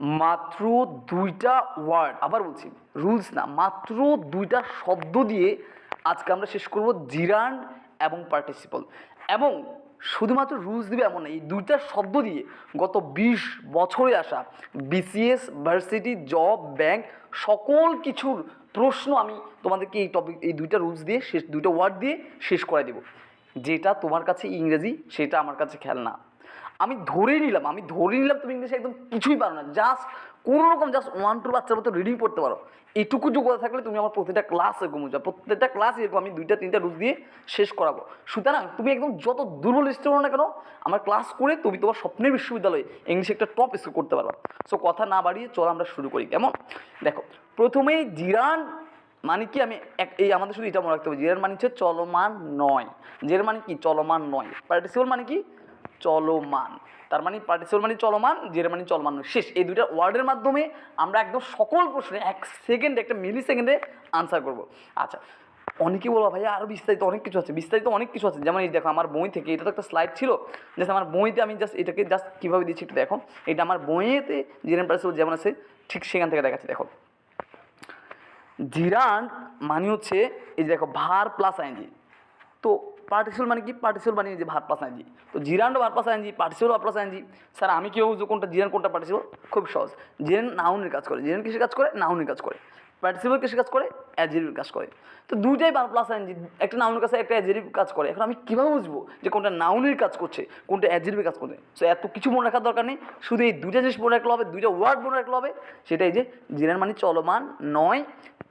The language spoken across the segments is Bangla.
মাত্র দুইটা ওয়ার্ড, আবার বলছি, রুলস না, মাত্র দুইটা শব্দ দিয়ে আজকে আমরা শেষ করব জিরান্ড এবং পার্টিসিপল। এবং শুধুমাত্র রুলস দিবে এমন এই দুইটা শব্দ দিয়ে গত বিশ বছরে আসা বিসিএস, ভার্সিটি, জব, ব্যাংক সকল কিছুর প্রশ্ন আমি তোমাদেরকে এই টপিক এই দুইটা রুলস দিয়ে, শেষ, দুইটা ওয়ার্ড দিয়ে শেষ করে দেবো। যেটা তোমার কাছে ইংরেজি, সেটা আমার কাছে খেলনা। আমি ধরেই নিলাম, আমি ধরে নিলাম তুমি ইংলিশে একদম কিছুই পারো না। জাস্ট কোনো রকম জাস্ট ওয়ান টু বাচ্চার মতো রিডিং পড়তে পারো। এইটুকু যোগ্যতা থাকলে তুমি আমার প্রতিটা ক্লাস এরকম বুঝা প্রত্যেকটা ক্লাস এরকম আমি দুইটা, তিনটা রুজ দিয়ে শেষ করাবো। সুতরাং তুমি একদম যত দুর্বল স্টুডেন্ট না কেন, আমার ক্লাস করে তুমি তোমার স্বপ্নের বিশ্ববিদ্যালয়ে ইংলিশে একটা টপ স্কোর করতে পারবা। সো কথা না বাড়িয়ে চলো আমরা শুরু করি। কেমন? দেখো, প্রথমেই জিরান মানে কি? আমি এক, এই আমাদের শুধু এটা মনে রাখতে হবে। জিরান মানে হচ্ছে চলমান নয়। জিরান মানে কি? চলমান নয়। পার্টিসিপল মানে কি? চলমান। তার মানে পার্টিসিপল মানে চলমান, জের মানে চলমান শেষ, এই দুইটা ওয়ার্ডের মাধ্যমে আমরা একদম সকল প্রশ্নে এক সেকেন্ডে, একটা মিলি সেকেন্ডে আনসার করব। আচ্ছা অনেকে বলব, ভাইয়া আরও বিস্তারিত অনেক কিছু আছে, বিস্তারিত অনেক কিছু আছে। যেমন এই দেখো, আমার বই থেকে, এটা তো একটা স্লাইড ছিল জাস্ট আমার বইতে আমি জাস্ট এটাকে জাস্ট কীভাবে দিচ্ছি একটু দেখো। এটা আমার বইয়েতে জেনারেল পার্টিসিপল যেমন আছে, ঠিক সেখান থেকে দেখাচ্ছি, দেখো। জিরান্ড মানে হচ্ছে, এই যে দেখো, ভার প্লাস আইনজি তো পার্টিসিপল মানে কি? পার্টিসিপল মানে যে ভার প্লাস আইনজি তো gerund verb plus ing participle verb plus ing sir, আমি কেউ বুঝব কোনটা জিরান কোনটা পার্টিসিপল খুব সহজ। জিরান নাউনের কাজ করে। জিরান কিসের কাজ করে? নাউনের কাজ করে। পার্টিসিপল কিসের কাজ করে? অ্যাজেরিভ কাজ করে। তো দুইটাই ভার প্লাস আইনজি একটা নাউনের কাছে, একটা অ্যাজেরিভ কাজ করে। এখন আমি কীভাবে বুঝব যে কোনটা নাউনের কাজ করছে, কোনটা অ্যাজেরিভের কাজ করছে? সো এত কিছু মনে রাখার দরকার নেই। শুধু এই দুইটা জিনিস মনে রাখলে হবে, দুইটা ওয়ার্ড মনে রাখলে হবে। সেটাই যে জিরান মানে চলমান নয়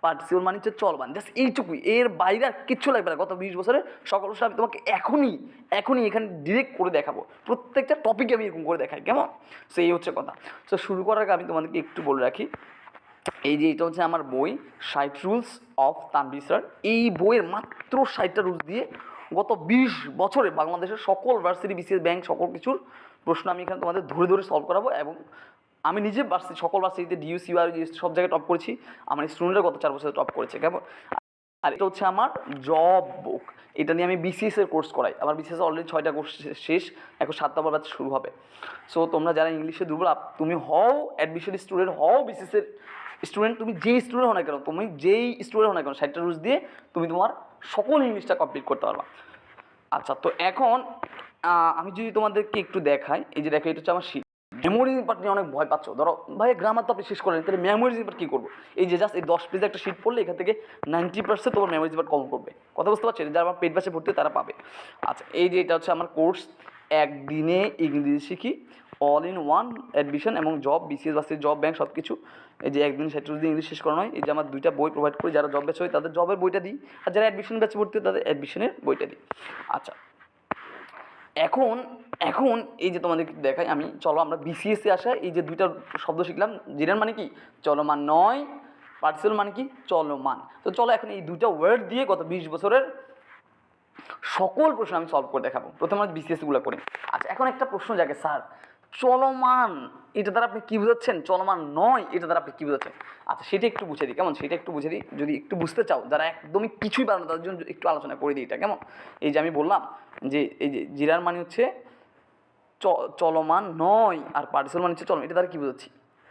পার্টিসিপল মানে হচ্ছে চলমান। জাস্ট এইটুকুই। এর বাইরে আর কিচ্ছু লাগবে না। গত বিশ বছরে সকল বিষয় আমি তোমাকে এখনই এখনই এখানে ডিরেক্ট করে দেখাবো। প্রত্যেকটা টপিকে আমি এরকম করে দেখাই, কেমন? সো এই হচ্ছে কথা। সো শুরু করার আগে আমি তোমাদেরকে একটু বলে রাখি, এই যে এটা হচ্ছে আমার বই, ষাট রুলস অফ তানভীর স্যার এই বইয়ের মাত্র ষাটটা রুলস দিয়ে গত বিশ বছরে বাংলাদেশের সকল ভার্সিটি বিসিএস ব্যাংক সকল কিছুর প্রশ্ন আমি এখানে তোমাদের ধরে ধরে সলভ করাবো এবং আমি নিজে ভার্সিটি সকল ভার্সিটিতে ডিউসি আর সব জায়গায় টপ করেছি। আমার স্টুডেন্টরা গত চার বছরে টপ করেছে, কেমন? আর এটা হচ্ছে আমার জব বুক এটা নিয়ে আমি বিসিএস এর কোর্স করাই। আমার বিসিএস অলরেডি ছয়টা কোর্স শেষ, এখন সাত নম্বর ব্যাচ শুরু হবে। সো তোমরা যারা ইংলিশে দুর্বল তুমি হও অ্যাডমিশন স্টুডেন্ট হও বিসিএস এর স্টুডেন্ট তুমি যেই স্টুডেন্ট হও না কেন, তুমি যেই স্টুডেন্ট হও না কেন, ষাটটা রুলস দিয়ে তুমি তোমার সকল ইংলিশটা কমপ্লিট করতে পারবা। আচ্ছা তো এখন আমি যদি তোমাদেরকে একটু দেখাই, এই যে দেখো, এটা হচ্ছে আমার মেমোরি পার্ট নিয়ে অনেক ভয় পাচ্ছ। ধরো, ভাই গ্রামার তো আপনি শেষ করেন তাহলে মেমোরি পার্ট কী করব? এই যে জাস্ট এই দশ পেজে একটা শীট পড়লে এখান থেকে নাইনটি পার্সেন্ট তোমার মেমোরি পার্ট কম করবে। কথা বুঝতে পারছি? যারা আমার পেট বাসে ভর্তি তারা পাবে। আচ্ছা এই যে এটা হচ্ছে আমার কোর্স একদিনে ইংরেজি শিখি অল ইন ওয়ান অ্যাডমিশন এবং জব বিসিএস বাসের জব ব্যাংক সব কিছু এই যে একদিন সেটা যদি ইংলিশ শেষ করানো হয় এই যে আমার দুইটা বই প্রোভাইড করি, যারা জব ব্যাচ হয়, তাদের জবের বইটা দিই। আর যারা অ্যাডমিশন ব্যাচে ভর্তি তাদের অ্যাডমিশনের বইটা দিই। আচ্ছা এখন এখন এই যে তোমাদের দেখাই, আমি, চলো আমরা বিসিএসে আসা, এই যে দুইটা শব্দ শিখলাম জিরান মানে কি? চলমান নয় পার্সেল মানে কি? চলমান। তো চলো এখন এই দুইটা ওয়ার্ড দিয়ে গত বিশ বছরের সকল প্রশ্ন আমি সলভ করে দেখাবো। প্রথমে আমরা বিসিএসগুলো করি। আচ্ছা এখন একটা প্রশ্ন জাগে স্যার, চলমান, এটা দ্বারা আপনি কী বুঝাচ্ছেন? চলমান নয়, এটা দ্বারা আপনি কী বুঝাচ্ছেন? আচ্ছা সেটা একটু বুঝে দিই, কেমন? সেটা একটু বুঝে দিই, যদি একটু বুঝতে চাও, যারা একদমই কিছুই পারে না, তাদের জন্য একটু আলোচনা করে দিই এটা, কেমন? এই যে আমি বললাম যে এই যে জিরার মানে হচ্ছে চলমান নয় আর পার্টিসল মানে হচ্ছে চলমান। এটা তারা কী বুঝাচ্ছি?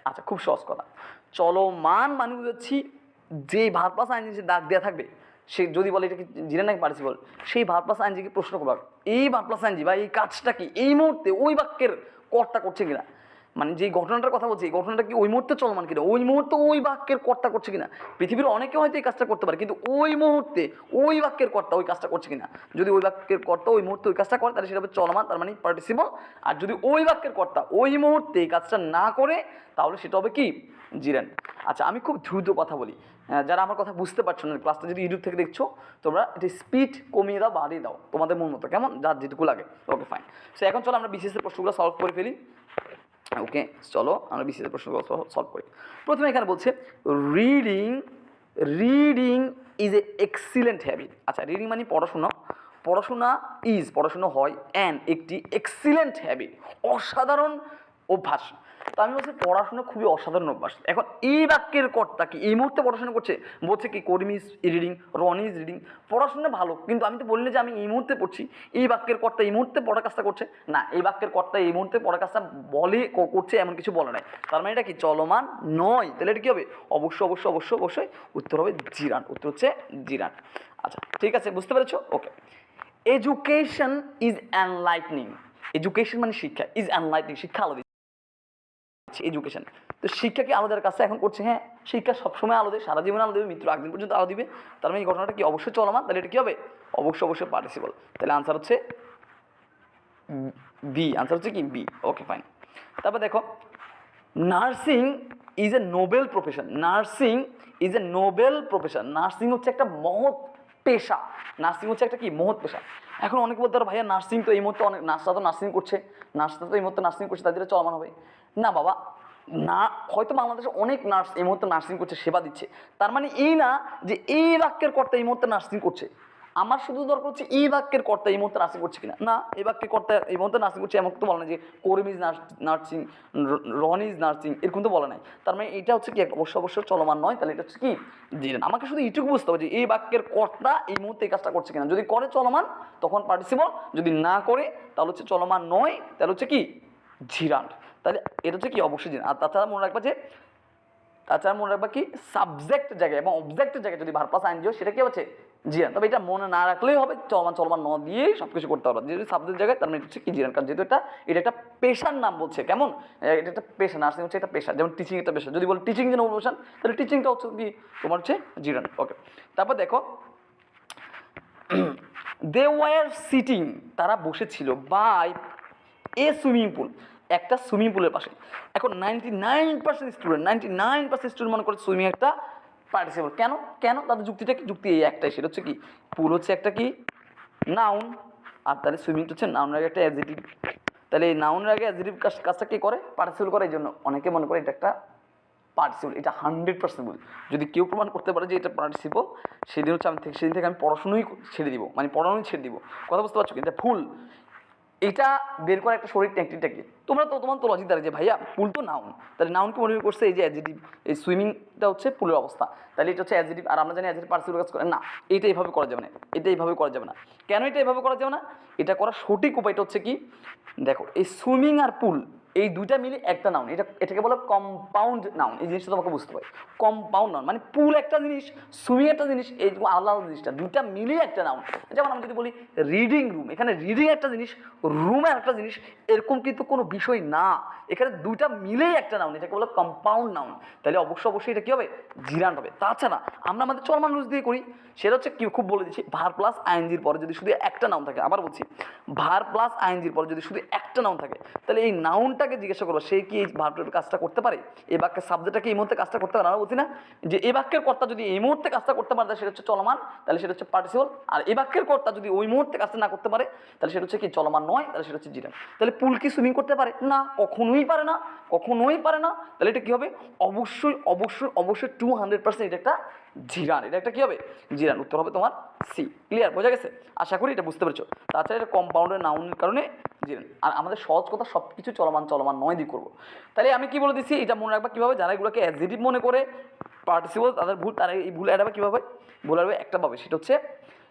আচ্ছা খুব সহজ কথা। চলমান মানে বুঝাচ্ছি যেই ভার প্লাস দাগ দেওয়া থাকবে, সে যদি বলে এটা কি জিরা নাকি পার্টিসিপল সেই ভার প্লাস আইনজিকে প্রশ্ন করবার এই ভার প্লাস আইনজি বা এই কাজটা কি এই মুহূর্তে ওই বাক্যের কর্তা করছে কিনা? মানে যে ঘটনাটার কথা বলছি, এই ঘটনাটা কি ওই মুহূর্তে চলমান কিনা? ওই মুহূর্তে ওই বাক্যের কর্তা করছে কিনা? পৃথিবীর অনেকে হয়তো এই কাজটা করতে পারে, কিন্তু ওই মুহূর্তে ওই বাক্যের কর্তা ওই কাজটা করছে কিনা? যদি ওই বাক্যের কর্তা ওই মুহূর্তে ওই কাজটা করে, তাহলে সেটা হবে চলমান, তার মানে পার্টিসিপল আর যদি ওই বাক্যের কর্তা ওই মুহূর্তে এই কাজটা না করে, তাহলে সেটা হবে কি? জিরেন। আচ্ছা আমি খুব দ্রুত কথা বলি। যারা আমার কথা বুঝতে পারছ না ক্লাসটা যদি ইউটিউব থেকে দেখছ, তোমরা এটা স্পিড কমিয়ে দাও, বাড়িয়ে দাও, তোমাদের মন মতো, কেমন? যার যেটুকু লাগে। ওকে ফাইন সো এখন চলো আমরা বিশেষ প্রশ্নগুলো সলভ করে ফেলি। ওকে, চলো আমরা বিসিএস প্রশ্ন সলভ করি। প্রথমে এখানে বলছে reading reading is a excellent habit আচ্ছা রিডিং মানে পড়াশোনা। পড়াশোনা ইজ পড়াশুনো হয় অ্যান্ড একটি এক্সিলেন্ট হ্যাবিট অসাধারণ অভ্যাস। তো আমি বলছি পড়াশোনা খুবই অসাধারণ অভ্যাস। এখন এই বাক্যের কর্তা কি? এই মুহূর্তে পড়াশোনা করছে? বলছে কি, কর্মী রিডিং, রন ইজ রিডিং। পড়াশোনা ভালো, কিন্তু আমি তো বললি যে আমি এই মুহূর্তে পড়ছি। এই বাক্যের কর্তা এই মুহূর্তে পড়ার কাজটা করছে? না, এই বাক্যের কর্তা এই মুহূর্তে পড়ার কাজটা বলে করছে এমন কিছু বলে নাই। তার মানে এটা কি? চলমান নয়। তাহলে এটা কী হবে? অবশ্যই অবশ্যই অবশ্যই অবশ্যই উত্তর হবে জিরান। উত্তর হচ্ছে জিরান। আচ্ছা ঠিক আছে, বুঝতে পেরেছ? Okay. Education is enlightening education মানে শিক্ষা। ইজ অ্যানলাইটনিং শিক্ষা আলো এডুকেশন তো শিক্ষা কি আলাদার কাছে এখন করছে? হ্যাঁ শিক্ষা সবসময় আলো দেয়, সারা জীবন আলো দেবে, মৃত্যুর একদিন পর্যন্ত আলো দিবে। তার মানে এই ঘটনাটা কি অবশ্যই চলমান? তাহলে এটা কী হবে? অবশ্যই অবশ্যই পার্টিসিপল তাহলে আনসার হচ্ছে বি আনসার হচ্ছে কি? বি ওকে ফাইন তারপর দেখো nursing is a noble profession nursing is a noble profession nursing হচ্ছে একটা মহৎ পেশা। নার্সিং হচ্ছে একটা কি? মহৎ পেশা। এখন অনেকে বলতে পারে, ভাইয়া নার্সিং তো এই মুহূর্তে অনেক নার্সরা তো নার্সিং করছে নার্সরা তো এই মুহূর্তে নার্সিং করছে, তাদের চলমান হবে। না বাবা, না, হয়তো বাংলাদেশে অনেক নার্স এই মুহূর্তে নার্সিং করছে, সেবা দিচ্ছে। তার মানে এই না যে এই বাক্যের কর্তা এই মুহূর্তে নার্সিং করছে। আমার শুধু দরকার হচ্ছে এই বাক্যের কর্তা এই মুহূর্তে নার্সিং করছে কিনা? না, এই বাক্যের কর্তা এই মুহূর্তে নার্সিং করছে এমন তো বলে না যে কর্মিজ নার্সিং রন ইজ নার্সিং, এরকম তো বলে নাই। তার মানে এটা হচ্ছে কি অবশ্য অবশ্য চলমান নয়, তাহলে এটা হচ্ছে কি? জিরেন আমাকে শুধু এইটুকু বুঝতে হবে যে এই বাক্যের কর্তা এই মুহূর্তে এই কাজটা করছে কিনা। যদি করে চলমান, তখন পার্টিসিপল যদি না করে, তাহলে হচ্ছে চলমান নয়, তাহলে হচ্ছে কি? জিরান্ট তাহলে এটা হচ্ছে কি? অবশ্যই জিরান আর তাছাড়া মনে রাখবা যে তাছাড়া মনে রাখবা কি? সাবজেক্ট জায়গায় এবং অবজেক্টের জায়গায় যদি ভারপাস আইন দিও, সেটা কি হচ্ছে? জিরান তবে এটা মনে না রাখলেই হবে, চলমান চলমান ন দিয়েই সব কিছু করতে হবে। যদি সাবজেক্ট জায়গায়, তার মানে হচ্ছে কি জিরান কারণ যেহেতু এটা এটা একটা পেশার নাম বলছে, কেমন? এটা একটা পেশা নার্সিং হচ্ছে এটা পেশা, যেমন টিচিং একটা পেশা। যদি বলো টিচিং যেন প্রফেশন তাহলে টিচিংটা হচ্ছে কি? তোমার হচ্ছে জিরান ওকে তারপর দেখো দে ওয়ার সিটিং তারা বসেছিল বাই এ সুইমিং পুল একটা সুইমিং পুলের পাশে। এখন ninety nine percent student ninety nine percent student মনে করে সুইমিং একটা পার্টিসিপেল কেন? কেন? তাদের যুক্তিটা কি? যুক্তি এই একটাই, সেটা হচ্ছে কি? পুল হচ্ছে একটা কি? নাউন আর তাহলে সুইমিংটা হচ্ছে নাউনের আগে একটা অ্যাজিটিভ তাহলে এই নাউনের আগে অ্যাজিটিভ কাজ, কাজটা কে করে? পার্টিসিপেল করে এই জন্য অনেকে মনে করে এটা একটা পার্টিসিপল এটা হান্ড্রেড পার্সেন্ট ভুল। যদি কেউ প্রমাণ করতে পারে যে এটা পার্টিসিপল সেদিন হচ্ছে আমি সেদিন থেকে আমি পড়াশুনোই ছেড়ে দিব। মানে পড়ানোই ছেড়ে দিব। কথা বুঝতে পারছ এটা ভুল। এটা বের করা একটা শরীর ট্যাঙ্কিটাকে তোমরা তো, তোমার তো লজিক দাঁড়িয়ে যে, ভাইয়া পুল তো নাউন তাহলে নাউনকে মনে করছে? এই যে অ্যাজিটিভ এই সুইমিংটা হচ্ছে পুলের অবস্থা। তাহলে এটা হচ্ছে অ্যাজিটিভ আর আমরা জানি অ্যাজিটিভ পার্সিবল কাজ করে। না, এটা এইভাবে করা যাবে না। এটা এইভাবে করা যাবে না। কেন এটা এভাবে করা যাবে না? এটা করার সঠিক উপায়টা হচ্ছে কি? দেখো, এই সুইমিং আর পুল এই দুইটা মিলে একটা নাউন এটা, এটাকে বলে কম্পাউন্ড নাউন এই জিনিসটা তোমাকে বুঝতে পারি কম্পাউন্ড নাউন মানে পুল একটা জিনিস সুইমিং একটা জিনিস এই আলাদা আলাদা জিনিসটা। দুইটা মিলিয়ে একটা নাউন যেমন আমি যদি বলি রিডিং রুম এখানে রিডিং একটা জিনিস রুম একটা জিনিস, এরকম কিন্তু কোনো বিষয় না। এখানে দুইটা মিলেই একটা নাউন এটাকে বলে কম্পাউন্ড নাউন তাহলে অবশ্যই অবশ্যই এটা কী হবে? জিরান হবে। তাছাড়া আমরা আমাদের চলমান রুজ দিয়ে করি। সেটা হচ্ছে কি, খুব বলে দিচ্ছি, ভার প্লাস আইএনজির পরে যদি শুধু একটা নাউন থাকে, আবার বলছি, ভার প্লাস আইএনজির পরে যদি শুধু একটা নাউন থাকে, তাহলে এই নাউনটাকে জিজ্ঞাসা করব সে কি এই ভার্বের কাজটা করতে পারে? এই বাক্যের সাবজেক্টটাকে এই মুহূর্তে কাজটা করতে পারে আমরা বলছি না যে এই বাক্যের কর্তা যদি এই মুহূর্তে কাজটা করতে পারে সেটা হচ্ছে চলমান, তাহলে সেটা হচ্ছে পার্টিসিপল আর এই বাক্যের কর্তা যদি ওই মুহূর্তে কাজটা না করতে পারে, তাহলে সেটা হচ্ছে কি চলমান নয়, তাহলে সেটা হচ্ছে জিরান তাহলে পুল কি সুইমিং করতে পারে? না, কখনোই পারে না, কখনোই পারে না। তাহলে এটা কী হবে? অবশ্যই অবশ্যই অবশ্যই টু হান্ড্রেড পার্সেন্ট এটা একটা জিরান। এটা একটা কী হবে? জিরান। উত্তর হবে তোমার সি ক্লিয়ার বোঝা গেছে? আশা করি এটা বুঝতে পেরেছ। তাছাড়া এটা কম্পাউন্ডের নাউনের কারণে জিরান। আর আমাদের সহজ কথা সব কিছু চলমান চলমান নয় দিয়ে করব। তাহলে আমি কি বলে দিচ্ছি? এটা মনে রাখবা কীভাবে? যারা এগুলোকে অ্যাজিটিভ মনে করে পার্টিসিপল তাদের ভুল, তারা এই ভুল এড়াবে কীভাবে? ভুল এড়াবে একটা পাবে। সেটা হচ্ছে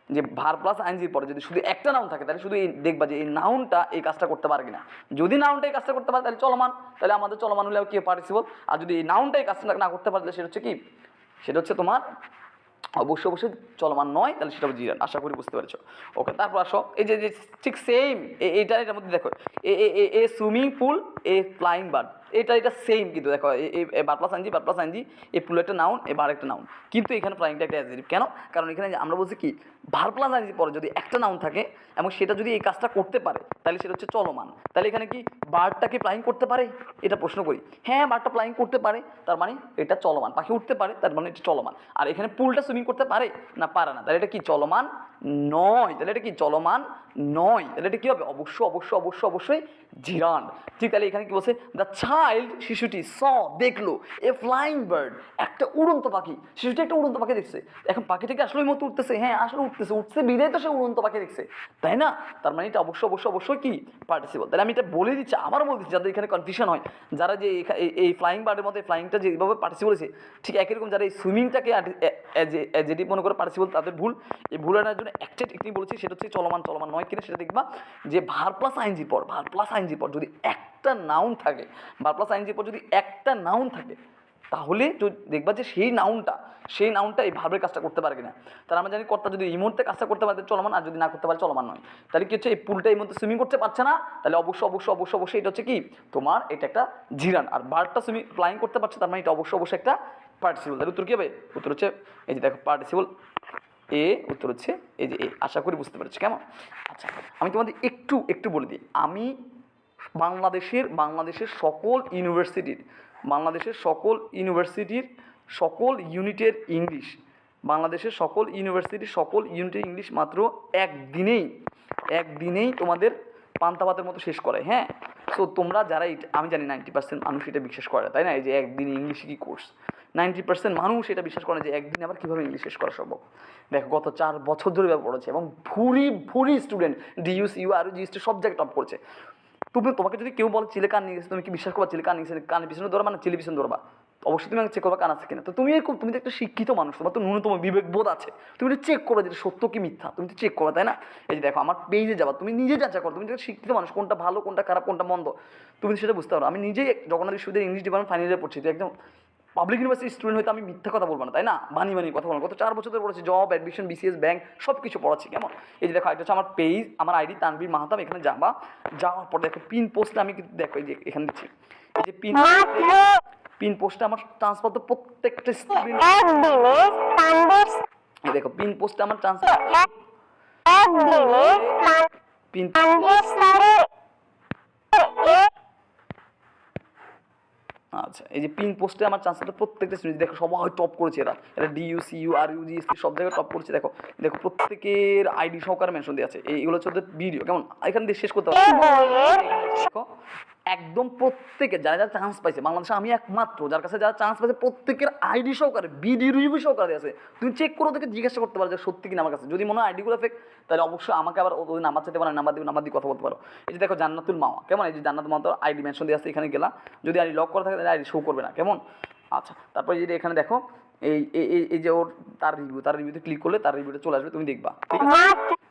যে ভার প্লাস আইনজির পরে যদি শুধু একটা নাউন থাকে, তাহলে শুধু এই দেখবা যে এই নাউনটা এই কাজটা করতে পারে কিনা। যদি নাউনটা এই কাজটা করতে পারে, তাহলে চলমান। তাহলে আমাদের চলমান হলে কি পার্টিসিপল আর যদি এই নাউনটা এই কাজটা না করতে পারে, তাহলে সেটা হচ্ছে কি? সেটা হচ্ছে তোমার, অবশ্যই অবশ্যই চলমান নয়, তাহলে সেটা জিরান আশা করি বুঝতে পেরেছ। ওকে তারপর আসো। এই যে ঠিক সেম এইটা এটার মধ্যে দেখো। A swimming pool a flying bird এটা এটা সেম কিন্তু দেখো এই বার প্লাস আইনজি বার প্লাস আইনজি এই পুল একটা নাউন এ বার একটা নাউন কিন্তু এখানে ফ্লাইংটা একটা অ্যাজিটিভ কেন? কারণ এখানে আমরা বলছি কি ভার প্লাস আইনজি পরে যদি একটা নাউন থাকে, এবং সেটা যদি এই কাজটা করতে পারে, তাহলে সেটা হচ্ছে চলমান। তাহলে এখানে কি বার্ডটাকে প্লাইং করতে পারে? এটা প্রশ্ন করি। হ্যাঁ বার্ডটা প্লাইং করতে পারে, তার মানে এটা চলমান। পাখি উঠতে পারে, তার মানে এটা চলমান। আর এখানে পুলটা সুইমিং করতে পারে? না পারে না। তাহলে এটা কি, চলমান? নয়। তাহলে এটা কি চলমান? নয়। তাহলে এটা কি হবে? অবশ্য অবশ্য অবশ্য অবশ্যই জিরান। ঠিক, তাহলে এখানে কি বলছে? দ্য চাইল্ড শিশুটি স দেখল এ ফ্লাইং বার্ড একটা উড়ন্ত পাখি। শিশুটি একটা উড়ন্ত পাখি দেখছে। এখন পাখিটাকে আসলে মতো উঠতেছে। হ্যাঁ আসলে উঠতেছে। উঠছে বিদায় তো সে উড়ন্ত পাখি দেখছে। তাই না? তার মানে এটা অবশ্য অবশ্য অবশ্যই কি? পার্টিসিপল তাহলে আমি এটা বলে দিচ্ছি আবার বলে দিচ্ছি যাদের এখানে কনফিউশন হয়। যারা যে এই- এই ফ্লাইং বার্ডের মধ্যে ফ্লাইংটা যেভাবে পার্টিসিপল হয়েছে, ঠিক একই রকম যারা এই সুইমিংটাকে যেটি মনে করে পার্টিসিপল তাদের ভুল। এই ভুল আনার জন্য একটা টেকনিক বলেছি, সেটা হচ্ছে চলমান চলমান নয়। কিনা সেটা দেখবা যে ভার প্লাস আইনজির পর ভার প্লাস আইনজির পর যদি একটা নাউন থাকে ভার প্লাস আইনজির পর যদি একটা নাউন থাকে, তাহলে দেখবা যে সেই নাউনটা সেই নাউনটা এই ভাবের কাজটা করতে পারে কিনা। তাহলে আমরা জানি কর্তা যদি এই মুহূর্তে কাজটা করতে পারে চলমান, আর যদি না করতে পারে, চলমান নয়। তাহলে কি হচ্ছে? এই পুলটা এই মুহূর্তে সুইমিং করতে পারছে না। তাহলে অবশ্যই অবশ্যই অবশ্যই অবশ্যই এটা হচ্ছে কি? তোমার এটা একটা জিরান। আর বার্ডটা সুইমিং ফ্লাইং করতে পারছে, তার মানে এটা অবশ্যই অবশ্যই একটা পার্টিসিবল তাহলে উত্তর কী হবে? উত্তর হচ্ছে, এই যে দেখো পার্টিসিপল এ, উত্তর হচ্ছে এই যে এ। আশা করি বুঝতে পেরেছি। কেমন? আচ্ছা আমি তোমাদের একটু একটু বলে দিই। আমি বাংলাদেশের বাংলাদেশের সকল ইউনিভার্সিটির, বাংলাদেশের সকল ইউনিভার্সিটির সকল ইউনিটের ইংলিশ, বাংলাদেশের সকল ইউনিভার্সিটির সকল ইউনিটের ইংলিশ মাত্র একদিনেই একদিনেই তোমাদের পান্তাভাতের মতো শেষ করে হ্যাঁ? সো তোমরা যারা আমি জানি নাইনটি পার্সেন্ট মানুষ এটা বিশ্বাস করে তাই না? এই যে একদিন ইংলিশ কি কোর্স নাইনটি পার্সেন্ট মানুষ এটা বিশ্বাস করে যে একদিন আবার কীভাবে ইংলিশ শেষ করা সম্ভব। দেখো, গত চার বছর ধরে ব্যাপার পড়েছে এবং ভুরি ভুরি স্টুডেন্ট ডিইউস ইউ আর জিএসটি সব জায়গায় টপ করছে। তুমি, তোমাকে যদি কেউ বলে চিলে কান নিয়ে গেছে, তুমি কি বিশ্বাস করবা চিলে কান নিয়ে গেছে, কানের পিছনে ধরবা না, চিলি পিছনে ধরবা অবশ্যই তুমি চেক করবা কান আছে কিনা। তো তুমি এরকম, তুমি তো একটা শিক্ষিত মানুষ, তোমার তো ন্যূনতম বিবেকবোধ আছে। তুমি তো চেক করো যেটা সত্য কি মিথ্যা, তুমি তো চেক করো তাই না? এই যে দেখো, আমার পেজে যাবা, তুমি নিজে যাচাই করো, তুমি একটা শিক্ষিত মানুষ, কোনটা ভালো, কোনটা খারাপ, কোনটা মন্দ, তুমি সেটা বুঝতে পারো। আমি নিজেই জগন্নাথ বিশ্ববিদ্যালয় ইংলিশ ডিপার্টমেন্ট ফাইনাল ইয়ারে পড়ছি, তো একদম পাবলিক ইউনিভার্সিটি স্টুডেন্ট হয়তো আমি মিথ্যা কথা বলব না তাই না? বানি বানি কথা বলব। গত চার বছর ধরে পড়েছি জব অ্যাডমিশন বিসিএস ব্যাংক সব কিছু পড়াচ্ছি কেমন? এই যে দেখো এটা হচ্ছে আমার পেজ আমার আইডি তানবীর মাহাতাম এখানে যাবা। যাওয়ার পর দেখো পিন পোস্টে আমি কিন্তু দেখো এই যে এখানে দিচ্ছি। এই যে পিন পিন পোস্টে আমার ট্রান্সফার তো প্রত্যেকটা স্টুডেন্ট এই দেখো পিন পোস্টে আমার ট্রান্সফার পিন তানভীর স্যারের এ আচ্ছা এই যে পিং পোস্টে আমার চান্স আছে প্রত্যেকটা স্টুডেন্ট দেখো সবাই টপ করেছে এরা। এরা DU CU are you GSP সব জায়গায় টপ করেছে। দেখো দেখো প্রত্যেকের আইডি সহকারে মেনশন দেওয়া আছে। এইগুলো হচ্ছে ওদের ভিডিও কেমন? এখান দিয়ে শেষ করতে পারব। দেখো। একদম প্রত্যেকে যারা যারা চান্স পাইছে, বাংলাদেশে আমি একমাত্র যার কাছে যারা চান্স পাইছে, প্রত্যেকের আইডি সহকারে বিডি রিভিউ সহকারে আছে। তুমি চেক করে ওদেরকে জিজ্ঞাসা করতে পারো যে সত্যি কিনা আমার কাছে। যদি মনে হয় আইডিগুলো ফেক তাহলে অবশ্যই আমাকে আবার ওদের নাম্বার চাইতে পারো নাম্বার দিবে নাম্বার দিয়ে কথা বলতে পারো। এই যে দেখো জান্নাতুল মামা কেমন? এই যে জান্নাতুল মামা আইডি মেনশন দিয়ে আছে, এখানে গেলা যদি আইডি লক করা থাকে, তাহলে আইডি শো করবে না, কেমন? আচ্ছা তারপরে যদি এখানে দেখো এই এই- যে ওর তার রিভিউ তার রিভিউতে ক্লিক করলে তার রিভিউটা চলে আসবে তুমি দেখবা ঠিক আছে?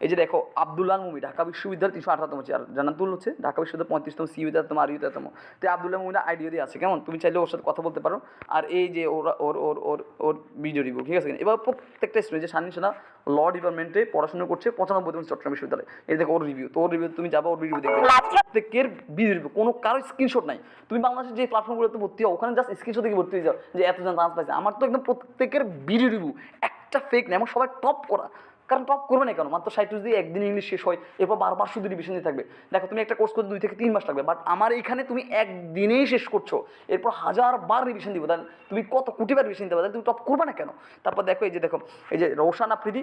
এই যে দেখো আব্দুল্লাহ মুমি ঢাকা বিশ্ববিদ্যালয় তিনশো আঠারোতম আর জানাতুল হচ্ছে ঢাকা বিশ্ববিদ্যালয় পঁয়ত্রিশতম সিবিদাতম আর ইউদাতম তো আব্দুল্লাহ মুমিটা আইডিও দিয়ে আছে কেমন? তুমি চাইলে ওর সাথে কথা বলতে পারো। আর এই যে ওর ওর ওর ওর ওর ভিডিও রিভিউ ঠিক আছে এবার প্রত্যেকটা স্টুডেন্ট যে সানি সোনা ল ডিপার্টমেন্টে পড়াশোনা করছে পঁচানব্বই চট্টগ্রাম বিশ্ববিদ্যালয়। এই দেখো ওর রিভিউ তো ওর রিভিউ তুমি যাব ওর ভিডিও দেখবে। প্রত্যেকের ভিডিও রিভিউ কোনো কারও স্ক্রিনশট নাই। তুমি বাংলাদেশের যে প্ল্যাটফর্মগুলোতে ভর্তি হও ওখানে জাস্ট স্ক্রিনশট থেকে ভর্তি হয়ে যাও যে এতজন চান্স পাইছে। আমার তো একদম প্রত্যেকের ভিডিও রিভিউ একটা ফেক না এবং সবাই টপ করা। কারণ টপ করবে না কেন? মাত্র সাইট দিয়ে একদিন ইংলিশ শেষ হয় এরপর বারবার শুধু রিভিশন দিয়ে থাকবে। দেখো তুমি একটা কোর্স করতে দুই থেকে তিন মাস লাগবে বাট আমার এখানে তুমি একদিনেই শেষ করছ। এরপর হাজার বার রিভিশন দিব তাহলে তুমি কত কোটিবার রিভিশন দিতে পারো? তাহলে তুমি টপ করবে না কেন? তারপর দেখো এই যে দেখো এই যে রোশান আফ্রিদি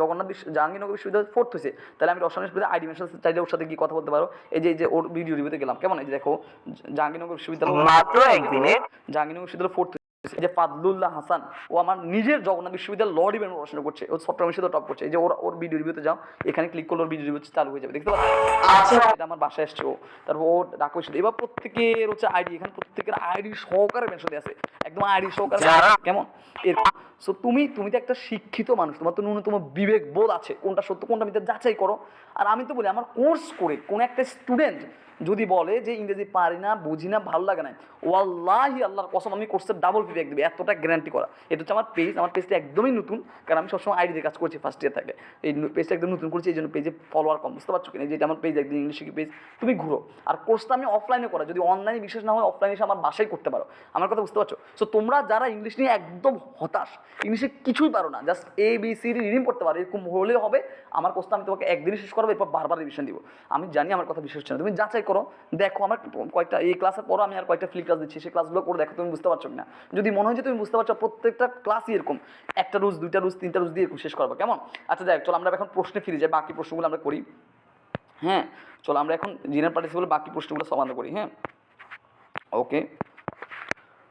জগন্নাথ বিশ্ব জাহাঙ্গীরনগর বিশ্ববিদ্যালয় ফোর্থ হয়েছে। তাহলে আমি রোশান বিশ্ববিদ্যালয় আইডি মেশন চাইলে ওর সাথে গিয়ে কথা বলতে পারো। এই যে এই যে ওর ভিডিও রিভিউতে গেলাম। কেমন? এই যে দেখো জাহাঙ্গীরনগর বিশ্ববিদ্যালয় মাত্র একদিনে জাহাঙ্গীরনগর বিশ্ববিদ্যালয় ফোর্থ এই যে ফাদলুল্লাহ হাসান ও আমার নিজের জগন্নাথ বিশ্ববিদ্যালয় ল ডিপার্টমেন্ট পড়াশোনা করছে। ও চট্টগ্রাম বিশ্ববিদ্যালয় টপ করছে। এই যে ওর ওর ভিডিও রিভিউতে যাও এখানে ক্লিক করলে ওর ভিডিও রিভিউ চালু হয়ে যাবে। দেখতে পাচ্ছ আচ্ছা। আমার বাসায় আসছে ও। তারপর ও ঢাকা বিশ্ববিদ্যালয় এবার প্রত্যেকের হচ্ছে আইডি এখানে প্রত্যেকের আইডি সহকারে মেনশন আছে। একদম আইডি সহকারে। কেমন? এর সো তুমি তুমি তো একটা শিক্ষিত মানুষ। তোমার তো ন্যূনতম বিবেক বোধ আছে। কোনটা সত্য কোনটা মিথ্যা যাচাই করো। আর আমি তো বলি আমার কোর্স করে কোন একটা স্টুডেন্ট যদি বলে যে ইংরেজি পারি না, বুঝি না, ভালো লাগে না, ওয়াল্লাহি আল্লাহর কসম, আমি কোর্সের ডাবল ফি দেবে, এতটা গ্যারান্টি করা। এটা হচ্ছে আমার পেজ আমার পেজটা একদমই নতুন, কারণ আমি সবসময় আইডি দিয়ে কাজ করছি ফার্স্ট ইয়ার থাকে। এই পেজটা একদম নতুন করছি, এই জন্য পেজে ফলোয়ার কম, বুঝতে পারছ কিনা? যেটা আমার পেজ একদিন ইংলিশ পেজ তুমি ঘুরো। আর কোর্সটা আমি অফলাইনে করা, যদি অনলাইনে বিশেষ না হয় অফলাইনে এসে আমার বাসায় করতে পারো। আমার কথা বুঝতে পারছ? সো তোমরা যারা ইংলিশ নিয়ে একদম হতাশ, ইংলিশে কিছুই পারো না just A B C D reading পড়তে পারো, এরকম হলে হবে, আমার কোর্সটা আমি তোমাকে একদিনই শেষ করব, এরপর বারবার রিভিশন দিব। আমি জানি আমার কথা বিশ্বাস না। তুমি যাচাই করো। দেখো, আমার কয়েকটা, এই ক্লাসের পরও আমি আর কয়েকটা ফ্লি ক্লাস দিচ্ছি, সেই ক্লাসগুলো করে, দেখো, তুমি বুঝতে পারছ না যদি মনে হয় যে তুমি বুঝতে পারছ, প্রত্যেকটা ক্লাসই এরকম। একটা রুজ দুইটা রুজ তিনটা রুজ দিয়ে শেষ করব, কেমন? আচ্ছা দেখ চলো, আমরা এখন প্রশ্নে ফিরে যাই, বাকি প্রশ্নগুলো আমরা করি। হ্যাঁ চলো, আমরা এখন জিনের পার্টিসিপেল বাকি প্রশ্নগুলো সমাধান করি হ্যাঁ? ওকে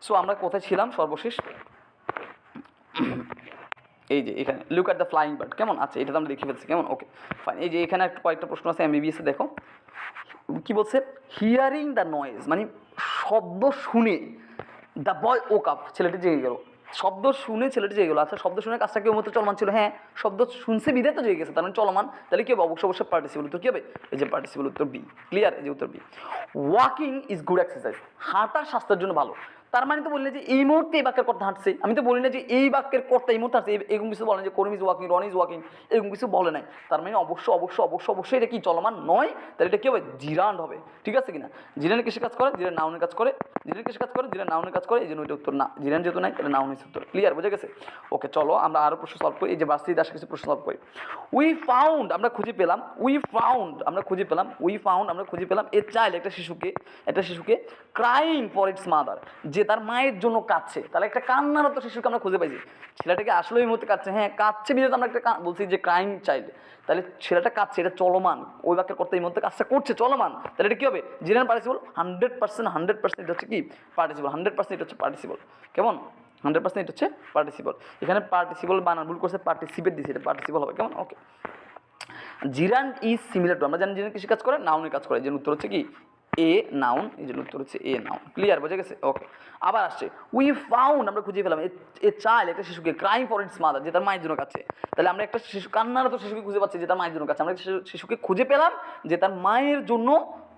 সো আমরা কোথায় ছিলাম? সর্বশেষ। এই যে, এখানে look at the flying bird কেমন? আচ্ছা এটা তো আমরা দেখে ফেলছি, কেমন? ওকে ফাইন এই যে, এখানে একটা কয়েকটা প্রশ্ন আছে এমবিবিএসে দেখো। কি বলছে? হিয়ারিং দ্য নয়েজ মানে শব্দ শুনে দ্য বয় ও কাপ ছেলেটি জেগে গেল। শব্দ শুনে ছেলেটি জেগে গেলো। আচ্ছা শব্দ শুনে কাজটা কেউ মতো চলমান ছিল? হ্যাঁ শব্দ শুনছে বিদে তো জেগে গেছে, তার মানে চলমান। তাহলে কি হবে? অবশ্য অবশ্যই পার্টিসিপল উত্তর কী হবে? এই যে পার্টিসিপল উত্তর বি ক্লিয়ার এই যে উত্তর B walking is good exercise হাঁটা স্বাস্থ্যের জন্য ভালো। তার মানে তো বললেন যে এই মুহূর্তে এই বাক্যের কথা হাঁটছে। আমি তো বলি না যে এই বাক্যের কর্তা এই মুহূর্তে হাঁটছে। এরকম কিছু বলে না যে Karim is walking Ron is walking এরকম কিছু বলে নাই। তার মানে অবশ্যই অবশ্যই অবশ্যই অবশ্যই এটা কি চলমান নয়? তাহলে এটা কি হবে? জিরান্ড হবে। ঠিক আছে কিনা? জিরানের কিসে কাজ করে? জিরান নাউনের কাজ করে। জিরান কিসে কাজ করে? জিরান নাউনের কাজ করে। এই জন্য এটা উত্তর না। জিরান যেহেতু নাই, তাহলে নাউন উত্তর। ক্লিয়ার বুঝে গেছে? ওকে চলো, আমরা আরও প্রশ্ন সলভ করি। এই যে বাস্তি দাসের কিছু প্রশ্ন সলভ করি। উই ফাউন্ড আমরা খুঁজে পেলাম। উই ফাউন্ড আমরা খুঁজে পেলাম। উই ফাউন্ড আমরা খুঁজে পেলাম। এ চাইল্ড একটা শিশুকে একটা শিশুকে ক্রাইং ফর ইটস মাদার যে তার মায়ের জন্য কাঁদছে। তাহলে একটা কান্নারত শিশুকে আমরা খুঁজে পাইছি ছেলেটাকে আসলে এই মুহূর্তে কাঁদছে। হ্যাঁ কাঁদছে বিধে আমরা একটা বলছি যে ক্রাইম চাইল্ড তাহলে ছেলেটা কাঁদছে, এটা চলমান। ওই বাক্যের করতে এই মুহূর্তে কাজটা করছে, চলমান। তাহলে এটা কী হবে? Gerund participle hundred percent hundred percent এটা হচ্ছে কি? পার্টিসিপল হান্ড্রেড পার্সেন্ট এটা হচ্ছে পার্টিসিপল কেমন? হান্ড্রেড পার্সেন্ট এটা হচ্ছে পার্টিসিপল এখানে পার্টিসিপল বানান, ভুল করছে পার্টিসিপেট দিছে, এটা পার্টিসিপল হবে। কেমন? Okay gerund is similar to আমরা জানি জিরান কৃষি কাজ করে নাউনের কাজ করে। যে উত্তর হচ্ছে কি? এ নাউন এই জন্য উত্তর হচ্ছে এ নাউন ক্লিয়ার বোঝা গেছে? ওকে আবার আসছে। উই ফাউন্ড আমরা খুঁজে পেলাম, এ চাইল্ড একটা শিশুকে ক্রাইম ফর ইটস মাদার যে তার মায়ের জন্য কাছে। তাহলে আমরা একটা শিশু কান্নারত শিশুকে খুঁজে পাচ্ছি, যে তার মায়ের জন্য কাছে। আমরা শিশুকে খুঁজে পেলাম, যে তার মায়ের জন্য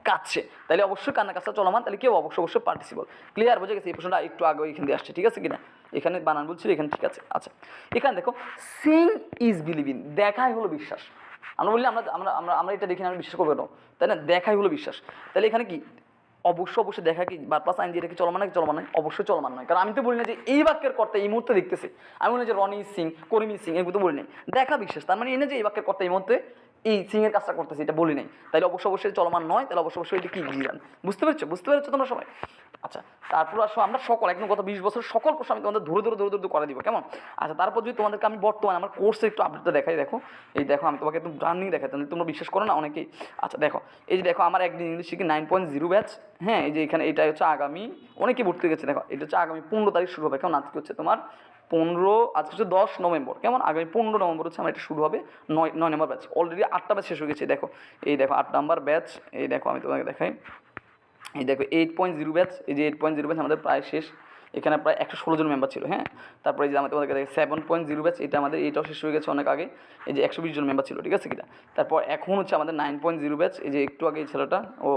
কাছে। তাহলে অবশ্যই কান্না কাজটা চলমান, তাহলে কেউ অবশ্যই অবশ্যই পার্টিসিপল ক্লিয়ার বোঝা গেছে? এই প্রশ্নটা একটু আগে এখান দিয়ে আসছে, ঠিক আছে কিনা? এখানে বানান বলছিল, এখানে ঠিক আছে। আচ্ছা এখানে দেখো সিং ইজ বিলিভ দেখাই হলো বিশ্বাস। আমরা বললি আমরা আমরা আমরা আমরা এটা দেখি না আমরা বিশ্বাস করব না। তাই না? দেখাই হলো বিশ্বাস। তাহলে এখানে কি? অবশ্যই অবশ্যই দেখা কি? বার প্লাস আইন যেটা কি চলমান নাকি চলমান নয় অবশ্যই চলমান নয়। কারণ আমি তো বলি না যে এই বাক্যের কর্তা এই মুহূর্তে দেখতেছি। আমি বলি যে রনি সিং, করিমি সিং, এগুলো তো বলি নাই দেখা বিশ্বাস। তার মানে এনে যে এই বাক্যের কর্তা এই মুহূর্তে এই সিংয়ের কাজটা করতেছে, এটা বলি নাই। তাহলে অবশ্য অবশ্যই চলমান নয় তাহলে অবশ্য অবশ্যই এটা কি জিরান বুঝতে পেরেছ? বুঝতে পেরেছ তোমরা সবাই? আচ্ছা তারপর আসো, আমরা সকল একদম গত বিশ বছর সকল প্রশ্ন আমি তোমাদের ধরে ধরে ধরে ধরে করে দিব, কেমন? আচ্ছা তারপর যদি তোমাদেরকে আমি বর্তমানে আমার কোর্সের একটু আপডেটটা দেখাই, দেখো। এই দেখো, আমি তোমাকে একদম রানিং দেখাই তোমরা বিশ্বাস করো না অনেকেই? আচ্ছা দেখো, এই যে দেখো, আমার একদিন ইংলিশ শিখে নাইন পয়েন্ট জিরো ব্যাচ হ্যাঁ এই যে এখানে এটা হচ্ছে আগামী, অনেকেই ভর্তি গেছে, দেখো, এটা হচ্ছে আগামী পনেরো তারিখ শুরু হবে, কেমন? আজকে হচ্ছে তোমার পনেরো, আজকে হচ্ছে দশ নভেম্বর। কেমন? আগামী পনেরো নভেম্বর হচ্ছে আমার এটা শুরু হবে। নয় নয় নম্বর ব্যাচ অলরেডি আটটা ব্যাচ শেষ হয়ে গেছে, দেখো। এই দেখো, আট নাম্বার ব্যাচ এই দেখো, আমি তোমাকে দেখাই। এই দেখো এইট পয়েন্ট জিরো ব্যাচ এই যে এইট পয়েন্ট জিরো ব্যাচ আমাদের প্রায় শেষ। এখানে প্রায় একশো ষোলো জন মেম্বার ছিল হ্যাঁ? তারপরে যে আমাদের তোমাদেরকে সেভেন পয়েন্ট জিরো ব্যাচ এটা আমাদের এইটাও শেষ হয়ে গেছে অনেক আগে। এই যে একশো বিশ জন মেম্বার ছিল, ঠিক আছে কিনা? তারপর এখন হচ্ছে আমাদের নাইন পয়েন্ট জিরো ব্যাচ এই যে একটু আগে এই ছেলেটা, ও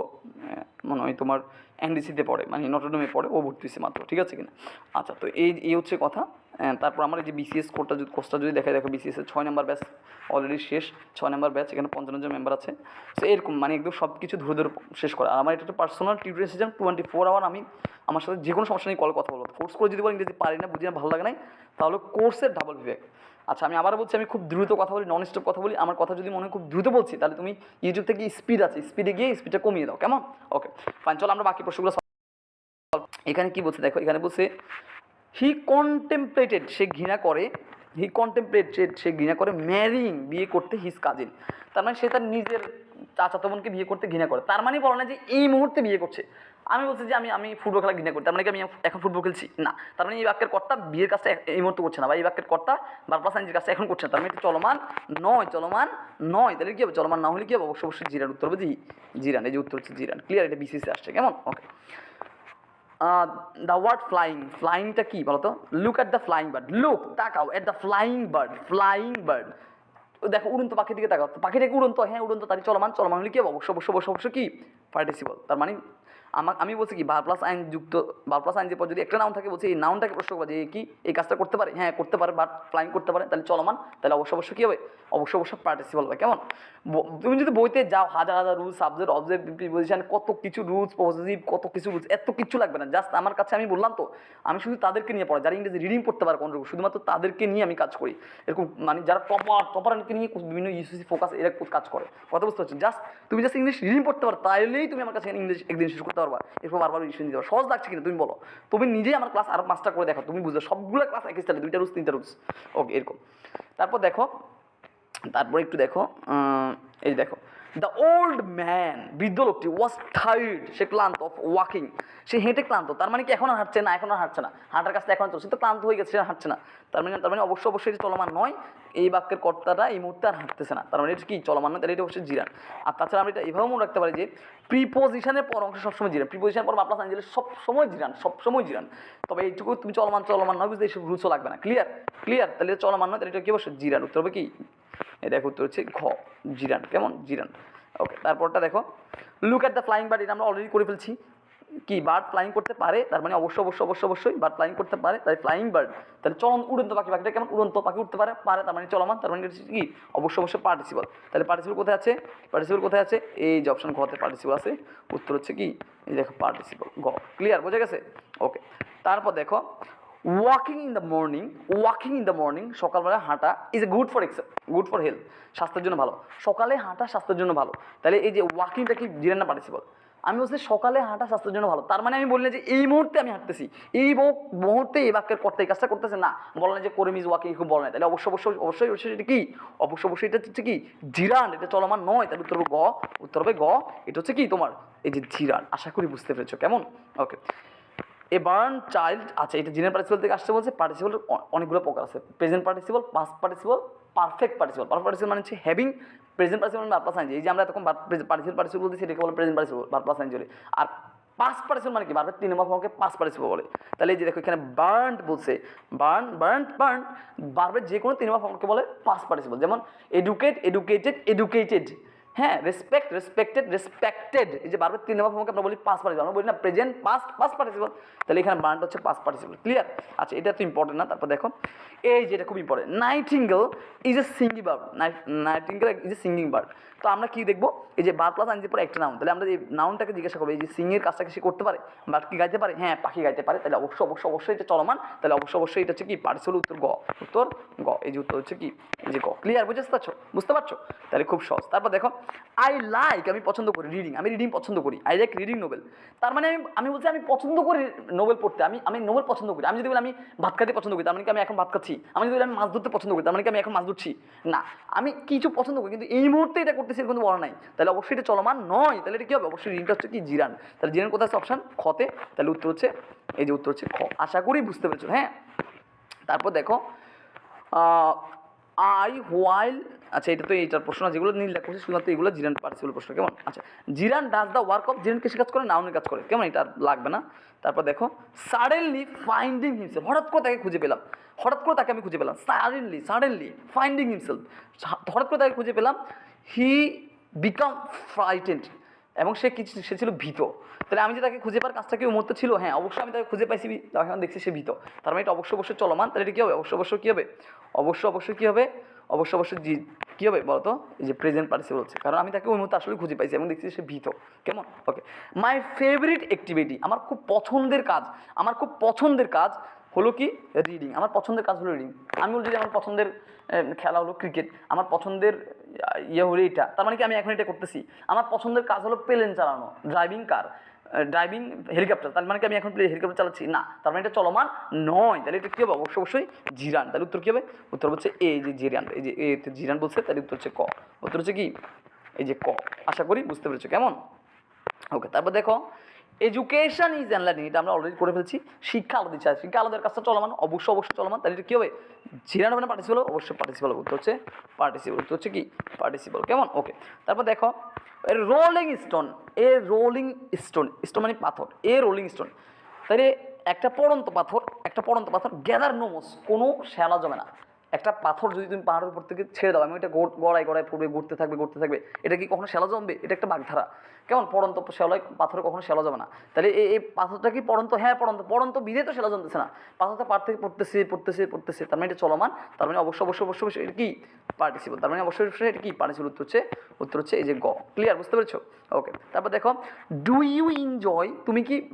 মনে হয় তোমার এনডিসিতে পড়ে মানে নটরডমে পড়ে, ও ভর্তি হয়েছে মাত্র, ঠিক আছে কিনা? আচ্ছা তো এই এই হচ্ছে কথা। তারপর আমার এই যে বিসিএস কোডটা যদি কোর্সটা যদি দেখা দেখো বিসিএস এর ছয় নম্বর ব্যাচ অলরেডি শেষ, ছয় নম্বর ব্যাচ এখানে পঞ্চান্ন জন মেম্বার আছে। সো এরকম মানে একদম সব কিছু ধরে ধরে শেষ করা। আর আমার এটা একটা personal tutorial system twenty four hour আমি আমার সাথে যে কোনো সমস্যা নিয়ে কল কথা বলব। কোর্স করে যদি বলি ইংরেজি পারি না, বুঝি না, ভালো লাগে নাই, তাহলে কোর্সের ডাবল বিবেক আচ্ছা আমি আবার বলছি, আমি খুব দ্রুত কথা বলি নন স্টপ কথা বলি, আমার কথা যদি মনে হয় খুব দ্রুত বলছি, তাহলে তুমি ইউটিউব থেকে স্পিড আছে স্পিডে গিয়ে স্পিডটা কমিয়ে দাও, কেমন? ওকে ফাইন চলো আমরা বাকি প্রশ্নগুলো এখানে কি বলছে, দেখো, এখানে বলছে হি কন্টেম্পলেটেড সে ঘৃণা করে হি কন্টেম্পলেটেড সে ঘৃণা করে ম্যারিং বিয়ে করতে হিজ কাজিন তার মানে সে তার নিজের চাচাতো বোনকে বিয়ে করতে ঘৃণা করে। তার মানে বলে না যে এই মুহূর্তে বিয়ে করছে। আমি বলছি যে আমি আমি ফুটবল খেলা ঘৃণা করি। তার মানে কি আমি এখন ফুটবল খেলছি? না। তার মানে এই বাক্যের কর্তা বিয়ের কাজটা এই মুহূর্তে করছে না বা এই বাক্যের কর্তা বারপ্লাস সাইন্সের কাজটা এখন করছে না। তার মানে চলমান নয় চলমান নয়। তাহলে কি হবে? চলমান না হলে কি হবে? অবশ্যই অবশ্যই জিরান উত্তর হবে জি জিরান, এই যে উত্তর হচ্ছে জিরান। ক্লিয়ার এটা বিসিসি আসছে। কেমন? ওকে দ্য ওয়ার্ড ফ্লাইং ফ্লাইংটা কী বলতো? Look at the flying bird look তাকাও। At the flying bird flying bird দেখো, উড়ন্ত পাখির দিকে তাকাও পাখিটাকে উড়ন্ত হ্যাঁ উড়ন্ত, তারই চলমান চলমান হলে কি হবে? অবশ্য অবশ্য অবশ্য অবশ্য কি পার্টিসিপল তার মানে আমার আমি বলছি কি বার প্লাস আইন যুক্ত বার প্লাস আইন যে পর যদি একটা নাউন থাকে, বলছি এই নাউনটাকে প্রশ্ন করব যে কি, এই কাজটা করতে পারে? হ্যাঁ করতে পারে বাট ফ্লাইং করতে পারে, তাহলে চলমান, তাহলে অবশ্য অবশ্যই কী হবে? অবশ্য অবশ্য পার্টিসিপাল হবে, কেমন? তুমি যদি বইতে যাও, হাজার হাজার রুলস সাবজেক্ট অবজেক্ট প্রিপোজিশন কত কিছু রুলস পজিটিভ কত কিছু রুলস এত কিছু লাগবে না। জাস্ট আমার কাছে আমি বললাম তো, আমি শুধু তাদেরকে নিয়ে পড়াই যারা ইংরেজি রিডিং করতে পারে কোন শুধুমাত্র তাদেরকে নিয়ে আমি কাজ করি। এরকম মানে যারা টপার টপারকে নিয়ে বিভিন্ন ইউসিসি ফোকাস এরকম কাজ করে। কথা বুঝতে পারছ? জাস্ট তুমি জাস্ট ইংলিশ রিডিং পড়তে পারো, তাইলেই তুমি আমার কাছে ইংলিশ একদিন শেষ করতে পারবা এরপর বারবার রিভিশন দিতে পারবা সহজ লাগছে কিনা তুমি বলো। তুমি নিজেই আমার ক্লাস আরও মাস্টার করে দেখো, তুমি বুঝবে সবগুলো ক্লাস একই স্টাইলে দুইটা রুলস তিনটা রুলস ওকে এরকম। তারপর দেখো, তারপর একটু দেখো এই দেখো দ্য ওল্ড ম্যান বৃদ্ধ লোকটি ওয়াজ টায়ার্ড সে ক্লান্ত অফ ওয়াকিং সে হেঁটে ক্লান্ত। তার মানে কি এখন আর হাঁটছে না, এখন আর হাঁটছে না। হাঁটার কাজটা এখন চলছে। তো ক্লান্ত হয়ে গেছে হাঁটছে না। তার মানে তার মানে অবশ্যই অবশ্যই চলমান নয়। এই বাক্যের কর্তাটা এই মুহূর্তে আর হাঁটতেছে না। তার মানে এটা কি? চলমান নয়। তাহলে এটা অবশ্যই জিরান আর তাছাড়া আমরা এটা এভাবেও মনে রাখতে পারি যে প্রিপোজিশনের পর অংশ সবসময় জিরান প্রিপোজিশনের পর সাইন সব সময় জিরান সব সময় জিরান। তবে এইটুকু তুমি চলমান চলমান নয়, বুঝতে এইসব রুলসও লাগবে না। ক্লিয়ার ক্লিয়ার তাহলে চলমান নয়, তাহলে এটা কি অবশ্যই জিরান উত্তর হবে কি? দেখো উত্তর হচ্ছে ঘ, জিরান, কেমন? জিরান। ওকে তারপরটা দেখো look at the flying bird এটা আমরা অলরেডি করে ফেলছি। কি বার্ড ফ্লাইং করতে পারে, তার মানে অবশ্যই অবশ্যই অবশ্যই অবশ্যই বার্ড ফ্লাইং করতে পারে, তাই ফ্লাইং বার্ড তাহলে চলন উড়ন্ত পাখি, পাখিটা কেমন? উড়ন্ত পাখি উঠতে পারে পারে, তার মানে চলমান, তার মানে কি অবশ্যই অবশ্যই পার্টিসিপাল তাহলে পার্টিসিপাল কোথায় আছে? পার্টিসিপাল কোথায় আছে? এই যে অপশন ঘতে পার্টিসিপাল আছে, উত্তর হচ্ছে কি, এই দেখো পার্টিসিপাল ঘ ক্লিয়ার বোঝা গেছে? ওকে তারপর দেখো walking in the morning walking in the morning সকালবেলা হাঁটা is a good for ex good for health স্বাস্থ্যের জন্য ভালো। সকালে হাঁটা স্বাস্থ্যের জন্য ভালো। তাহলে এই যে ওয়াকিংটা কি জিরেন না পার্টিসিপাল আমি বলছি সকালে হাঁটা স্বাস্থ্যের জন্য ভালো। তার মানে আমি বললাম যে এই মুহূর্তে আমি হাঁটতেছি। এই মুহূর্তে এই বাক্যের করতে এই কাজটা করতেছে না। বলে যে করে মিস ওয়াকিং খুব বলে না তাহলে অবশ্য অবশ্যই অবশ্যই অবশ্যই এটা কি? অবশ্য অবশ্যই এটা হচ্ছে কি? জিরান। এটা চলমান নয়। তাহলে উত্তর হবে গ। উত্তর হবে গ। এটা হচ্ছে কি তোমার? এই যে জিরান। আশা করি বুঝতে পেরেছ। কেমন? ওকে এ বার্ন চাইল্ড আচ্ছা এটা জিনের পার্টিসিপাল থেকে আসছে বলছে পার্টিসিপাল অনেকগুলো প্রকার আছে। Present participle past participle perfect participle perfect participle মানে হচ্ছে হ্যাভিং প্রেজেন্ট পার্টিসিপাল মানে বারপ্লাস এই যে আমরা তখন পার্টিসিপাল পার্টিসিপাল বলতেছি, এটাকে বলে প্রেজেন্ট পার্টিসিপাল বারপ্লাস বলে। আর পাস পার্টিসিপাল মানে কি? বারবার তিন নম্বর ফর্মকে পাস পার্টিসিপাল বলে। তাহলে এই যে দেখো, এখানে বার্ন বলছে। বার্ন বার্ন বার্ন বারবার যে কোনো তিন নম্বর ফর্মকে বলে পাস পার্টিসিপাল যেমন এডুকেট এডুকেটেড এডুকেটেড হ্যাঁ রেসপেক্ট রেসপেক্টেড রেসপেক্টেড এই যে বারবার তিন নম্বর ফর্মকে আমরা বলি পাস পার্টিসিপাল আমরা বলি না প্রেজেন্ট পাস্ট পাস্ট পার্টিসিপাল তাহলে এখানে বানানটা হচ্ছে পাস পার্টিসিপাল ক্লিয়ার আচ্ছা এটা তো ইম্পর্টেন্ট না। তারপর দেখো, এই যে এটা খুব important nightingale is a singing bird nightingale is a singing bird তো আমরা কি দেখব? এই যে বার প্লাস আনজি পরে একটা নাউন তাহলে আমরা এই নাউনটাকে জিজ্ঞাসা করব, এই যে সিংয়ের কাজটাকে সে করতে পারে? বাট কি গাইতে পারে? হ্যাঁ পাখি গাইতে পারে, তাহলে অবশ্যই অবশ্যই অবশ্যই এটা চলমান, তাহলে অবশ্যই অবশ্যই এটা হচ্ছে কি? পার্টিসিপাল উত্তর গ উত্তর গ, এই যে উত্তর হচ্ছে কি? এই যে গ ক্লিয়ার বুঝতে পারছ? বুঝতে পারছ? তাহলে খুব সহজ। তারপর দেখো আই লাইক আমি পছন্দ করি রিডিং আমি রিডিং পছন্দ করি আই লাইক রিডিং নোবেল তার মানে আমি আমি বলছি আমি পছন্দ করি নোবেল পড়তে, আমি আমি নোবেল পছন্দ করি। আমি যদি বলি আমি ভাত খাতে পছন্দ করি, তার মানে কি আমি এখন ভাত খাচ্ছি? আমি যদি বলি আমি মাছ ধরতে পছন্দ করি, তার মানে কি আমি এখন মাছ ধরছি? না, আমি কিছু পছন্দ করি, কিন্তু এই মুহূর্তে এটা করতেছি এর কোনো বলা নাই। তাহলে অবশ্যই এটা চলমান নয়। তাহলে এটা কি হবে? অবশ্যই ঋণটা হচ্ছে কি? জিরান। তাহলে জিরান কোথায় আছে অপশান খতে। তাহলে উত্তর হচ্ছে, এই যে উত্তর হচ্ছে খ। আশা করি বুঝতে পেরেছ হ্যাঁ? তারপর দেখো আই হোয়াইল আচ্ছা এটা তো এইটার প্রশ্ন, যেগুলো নীল লেখা করছে শুধুমাত্র এগুলো জিরান পার্টিসিপাল প্রশ্ন, কেমন? আচ্ছা gerund does the work of gerund কিসে কাজ করে নাউনের কাজ করে, কেমন? এটা লাগবে না। তারপর দেখো সাডেনলি ফাইন্ডিং হিমসেলফ হঠাৎ করে তাকে খুঁজে পেলাম। হঠাৎ করে তাকে আমি খুঁজে পেলাম। সাডেনলি সাডেনলি ফাইন্ডিং হিমসেলফ হঠাৎ করে তাকে খুঁজে পেলাম। হি বিকাম ফ্রাইটেন্ড এবং সে কিছু সে ছিল ভীত। তাহলে আমি যে তাকে খুঁজে পাওয়ার কাজটা কি ওর ছিল? হ্যাঁ অবশ্যই আমি তাকে খুঁজে পাইছি। এখন দেখছি সে ভীত। তার মানে এটা অবশ্যই অবশ্যই চলমান। তাহলে এটা কী হবে? অবশ্যই অবশ্যই কী হবে? অবশ্যই অবশ্যই কী হবে? অবশ্যই অবশ্যই জি কী হবে বলতো? এই যে প্রেজেন্ট পার্টিসিপল হচ্ছে। কারণ আমি তাকে ওই মুহূর্তে আসলে খুঁজে পাইছি এবং দেখছি সে ভীত। কেমন? ওকে মাই ফেভারিট অ্যাক্টিভিটি আমার খুব পছন্দের কাজ, আমার খুব পছন্দের কাজ হলো কি? রিডিং আমার পছন্দের কাজ হলো রিডিং আমি বলছি যে আমার পছন্দের খেলা হলো ক্রিকেট আমার পছন্দের ইয়ে হলো এটা। তার মানে কি আমি এখন এটা করতেছি? আমার পছন্দের কাজ হলো প্লেন চালানো ড্রাইভিং কার ড্রাইভিং হেলিকপ্টার তার মানে কি আমি এখন প্লেন হেলিকপ্টার চালাচ্ছি? না। তার মানে এটা চলমান নয়। তাহলে এটা কী হবে? অবশ্যই অবশ্যই জিরান। তাহলে উত্তর কী হবে? উত্তর হচ্ছে এ যে জিরান। এই যে এ জিরান বলছে, তাহলে উত্তর হচ্ছে ক। উত্তর হচ্ছে কি? এই যে ক। আশা করি বুঝতে পেরেছ। কেমন? ওকে, তারপর দেখো এডুকেশন ইজ অ্যান্ড লার্নিং এটা আমরা অলরেডি করে ফেলছি। শিক্ষা আলাদা ইচ্ছা, শিক্ষা আলাদার কাজটা চলমান, অবশ্যই অবশ্যই চলমান। তাহলে এটা কী হবে? মানে পার্টিসিপাল অবশ্যই পার্টিসিপাল উত্তর হচ্ছে পার্টিসিপাল উত্তর হচ্ছে কি? পার্টিসিপাল কেমন? ওকে তারপর দেখো, এর rolling stone a rolling stone stone মানে পাথর, এ রোলিং স্টোন তাহলে একটা পড়ন্ত পাথর, একটা পড়ন্ত পাথর গ্যাদার নোমোস কোনো শ্যালা জমে না। একটা পাথর যদি তুমি পাহাড়ের উপর থেকে ছেড়ে দাও, আমি গোড়- গড়ায় গড়ায় পড়বে, ঘুরতে থাকবে ঘুরতে থাকবে। এটা কি কখনো শ্যালো জমবে? এটা একটা বাগধারা। কেমন? পড়ন্ত শ্যালয় পাথরে কখনো শ্যালো যাবে না। তাহলে এই পাথরটা কি পড়ন্ত? হ্যাঁ পড়ন্ত। পড়ন্ত বিধে তো শ্যালো জমতেছে না। পাথরটা পার থেকে পড়তেছে পড়তেছে পড়তেছে। তার মানে এটা চলমান। তার মানে অবশ্যই অবশ্যই অবশ্যই অবশ্যই এটা কি? পার্টিসিপল। তার মানে অবশ্যই অবশ্যই এটা কি? পার্টিসিপল। উত্তর হচ্ছে উত্তর হচ্ছে এই যে গ। ক্লিয়ার বুঝতে পেরেছ? ওকে তারপর দেখো ডু ইউ এনজয় তুমি কি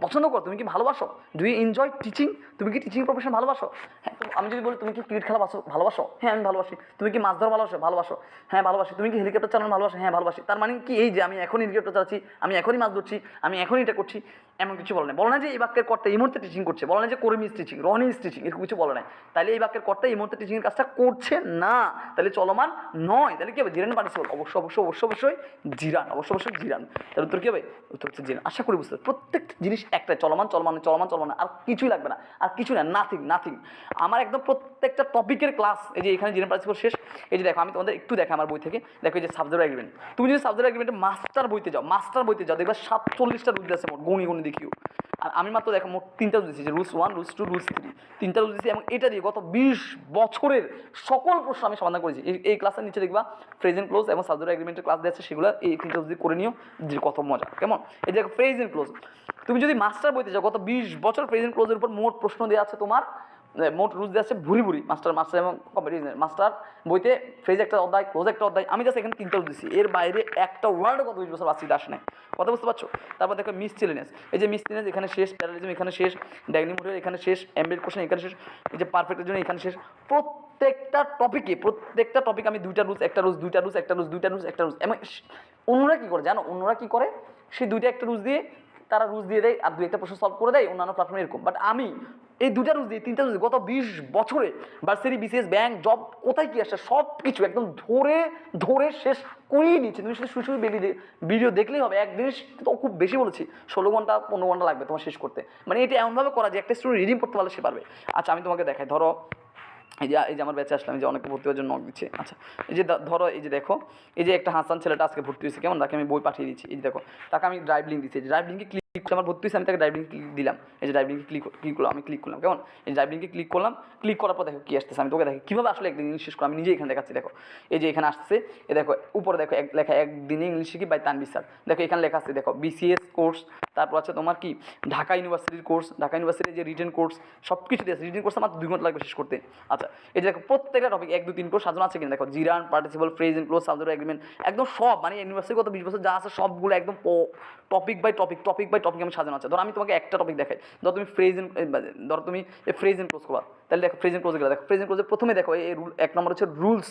পছন্দ করো? তুমি কি ভালোবাসো? ডু ইউ এনজয় টিচিং তুমি কি টিচিং প্রফেশন ভালোবাসো? হ্যাঁ আমি যদি বলি, তুমি কি ক্রিকেট খেলা বাসো ভালোবাসো? হ্যাঁ আমি ভালোবাসি। তুমি কি মাছ ধরা ভালোবাসো? ভালোবাসো। হ্যাঁ ভালোবাসি। তুমি কি হেলিকপ্টার চালানো ভালোবাসো? হ্যাঁ ভালোবাসি। তার মানে কি এই যে আমি এখনই হেলিকপ্টার চালাচ্ছি, আমি এখনই মাছ ধরছি, আমি এখনই এটা করছি? এমন কিছু বলে না বলে না যে এই বাক্যের কর্তা এই মুহূর্তে টিচিং করছে। বলে না যে কর্মী স্টিচিং রনি টিচিং এরকম কিছু বলে নাই। তাহলে এই বাক্যের কর্তা এই মুহূর্তে টিচিংয়ের কাজটা করছে না। তাহলে চলমান নয়। তাহলে কি হবে? জিরান পার্টিসিপল অবশ্যই অবশ্যই অবশ্যই অবশ্যই জিরান অবশ্যই অবশ্যই জিরান। তাহলে উত্তর কি হবে? উত্তর হচ্ছে জিরান। আশা করি বুঝতে পারছ। প্রত্যেকটা জিনিস একটাই, চলমান চলমান চলমান চলমান। আর কিছুই লাগবে না। আর কিছু না নাথিং নাথিং আমার একদম প্রত্যেকটা টপিকের ক্লাস এই যে এখানে জিরান পার্টিসিপল শেষ, এই যে দেখো, আমি তোমাদের একটু দেখো আমার বই থেকে। দেখো, এই যে সাবজেক্ট এগ্রিমেন্ট তুমি যদি সাবজেক্ট এগ্রিমেন্টের মাস্টার বইতে যাও মাস্টার বইতে যাও, দেখবে সাতচল্লিশটা রুল আছে গুণি গুণি দেখিও। আর আমি মাত্র দেখো মোট তিনটা রুলস দিচ্ছি যে rules one rules two rules three তিনটা রুলস দিচ্ছি এবং এটা দিয়ে গত বিশ বছরের সকল প্রশ্ন আমি সমাধান করেছি। এই এই ক্লাসের নিচে দেখবা প্রেজেন্ট ক্লোজ এবং সাবজেক্ট এগ্রিমেন্টের ক্লাস দেওয়া আছে, সেগুলো এই তিনটা রুলস দিয়ে করে নিও, যে কত মজা। কেমন? এই দেখো প্রেজেন্ট ক্লোজ তুমি যদি মাস্টার বইতে যাও, গত বিশ বছর প্রেজেন্ট ক্লোজের উপর মোট প্রশ্ন দেওয়া আছে তোমার মোট রুলস দেওয়া আছে ভুরি ভুরি, মাস্টার মাস্টার এবং কম্পিটিশন মাস্টার বইতে ফ্রেজ একটা অধ্যায় ক্লোজ একটা অধ্যায়, আমি জাস্ট এখানে তিনটা রুল দিচ্ছি এর বাইরে একটা ওয়ার্ড গত বিশ বছর বাচ্চিতে আসে নাই। কথা বুঝতে পারছ? তারপর দেখো মিসচিলিনেস এই যে মিসচিলিনেস এখানে শেষ প্যারালিজম এখানে শেষ ডাইনিমোটের এখানে শেষ এমবির কোশ্চেন এখানে শেষ, এই যে পারফেক্টের জন্য এখানে শেষ। প্রত্যেকটা টপিকে প্রত্যেকটা টপিক আমি দুইটা রুলস একটা রুজ দুইটা রুলস একটা রুজ দুইটা রুলস একটা রুলস এবং অন্যরা কী করে জানো? অন্যরা কী করে? সেই দুইটা একটা রুলস দিয়ে তারা রুলস দিয়ে দেয়, আর দুই একটা প্রশ্ন সলভ করে দেয়, অন্যান্য প্ল্যাটফর্মে এরকম। বাট আমি এই দুটা রুলস দিয়ে, তিনটা রুলস গত বিশ বছরে ভার্সিটি বিসিএস ব্যাংক জব কোথায় কি আসছে সব কিছু একদম ধরে ধরে শেষ করিয়ে নিচ্ছি। তুমি শুধু শুধু ভিডিও দেখলেই হবে। এক জিনিস তো খুব বেশি বলেছি, ষোলো ঘণ্টা, পনেরো ঘণ্টা লাগবে তোমার শেষ করতে। মানে এটা এমনভাবে করা যে একটা স্টুডেন্ট রিডিং করতে পারলে সে পারবে। আচ্ছা আমি তোমাকে দেখাই। ধরো, এই যে এই যে আমার ব্যাচে আসলাম যে অনেকে ভর্তি হওয়ার জন্য নক দিচ্ছে। আচ্ছা এই যে ধরো, এই যে দেখো, এই যে একটা হাসান ছেলেটা আজকে ভর্তি হয়েছে, কেমন? তাকে আমি বই পাঠিয়ে দিচ্ছি। এই যে দেখো, তাকে আমি ড্রাইভ লিঙ্ক দিচ্ছি। ড্রাইভ লিঙ্কে ক্লিক আমার হয়েছে আমি তাকে ড্রাইভ ক্লিক দিলাম। এই যে ড্রাইভ ক্লিক ক্লিক করলাম, আমি ক্লিক করলাম, কেমন? এই ড্রাইভ লিঙ্কে ক্লিক করলাম ক্লিক করার পর দেখো কি আসতেছে, আমি তোকে দেখো। কীভাবে আসলে একদিন ইংলিশ শেষ করো আমি নিজে এখানে দেখাচ্ছি, দেখো। এই যে এখানে আসছে এ দেখো, উপরে দেখো এক লেখা একদিনে ইংলিশ শিখি বাই তানবির স্যার দেখো, এখানে লেখা আছে, দেখো বিসিএস কোর্স তারপর আছে তোমার কি? ঢাকা ইউনিভার্সিটির কোর্স ঢাকা ইউনিভার্সিটির যে রিটেন কোর্স সব কিছু দিয়েছে রিটেন কোর্স আমার দুই ঘণ্টা লাগবে শেষ করতে। আচ্ছা এই যে দেখো, প্রত্যেকটা টপিক এক, দুই, তিন কোর্স সাজানো আছে কিনা? দেখো, gerund participle phrase in clause subject agreement একদম সব মানে ইউনিভার্সিটি গত বিশ বছর যা আছে সবগুলো একদম topic by topic topic by topic আমি সাজানো আছে। ধরো আমি তোমাকে একটা টপিক দেখাই। ধরো তুমি ফ্রেজ ধরো তুমি ফ্রেজ ইন ক্লোজ করবা। তাহলে দেখো ফ্রেজ ইন ক্লোজ গেলে দেখো। ফ্রেজ ইন ক্লোজে প্রথমে দেখো, এই রুল এক নম্বর হচ্ছে রুলস